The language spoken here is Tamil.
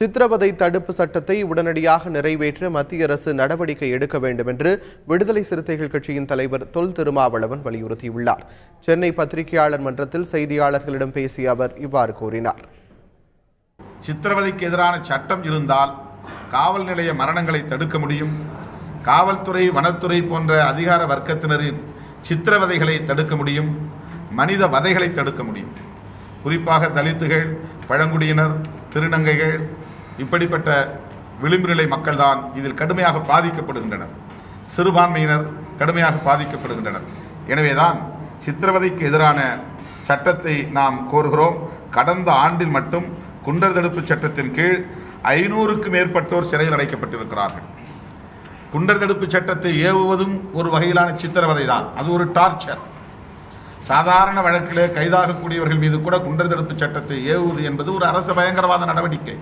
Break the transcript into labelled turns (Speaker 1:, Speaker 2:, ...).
Speaker 1: சித்திரவதை தடுப்பு சட்டத்தை உடனடியாக நிறைவேற்ற மத்திய அரசு நடவடிக்கை எடுக்க வேண்டும் என்று விடுதலை சிறுத்தைகள் கட்சியின் தலைவர் தொல் திருமாவளவன் வலியுறுத்தியுள்ளார். சென்னை பத்திரிகையாளர் மன்றத்தில் செய்தியாளர்களிடம் பேசிய அவர் இவ்வாறு கூறினார்.
Speaker 2: சித்திரவதைக்கு எதிரான சட்டம் இருந்தால் காவல் நிலைய மரணங்களை தடுக்க முடியும். காவல்துறை வனத்துறை போன்ற அதிகார வர்க்கத்தினரின் சித்திரவதைகளை தடுக்க முடியும். மனித வதைகளை தடுக்க முடியும். குறிப்பாக தலித்துகள் பழங்குடியினர் திருநங்கைகள் இப்படிப்பட்ட விளிம்பு நிலை மக்கள்தான் இதில் கடுமையாக பாதிக்கப்படுகின்றனர். சிறுபான்மையினர் கடுமையாக பாதிக்கப்படுகின்றனர். எனவேதான் சித்திரவதைக்கு எதிரான சட்டத்தை நாம் கோருகிறோம். கடந்த ஆண்டில் மட்டும் குண்டர் தடுப்பு சட்டத்தின் கீழ் ஐநூறுக்கு மேற்பட்டோர் சிறையில் அடைக்கப்பட்டிருக்கிறார்கள். குண்டர் தடுப்பு சட்டத்தை ஏவுவதும் ஒரு வகையிலான சித்திரவதை தான் அது ஒரு டார்ச்சர். சாதாரண வழக்கிலே கைதாகக்கூடியவர்கள் மீது கூட குண்டர் தடுப்பு சட்டத்தை ஏவுவது என்பது ஒரு அரசு பயங்கரவாத நடவடிக்கை.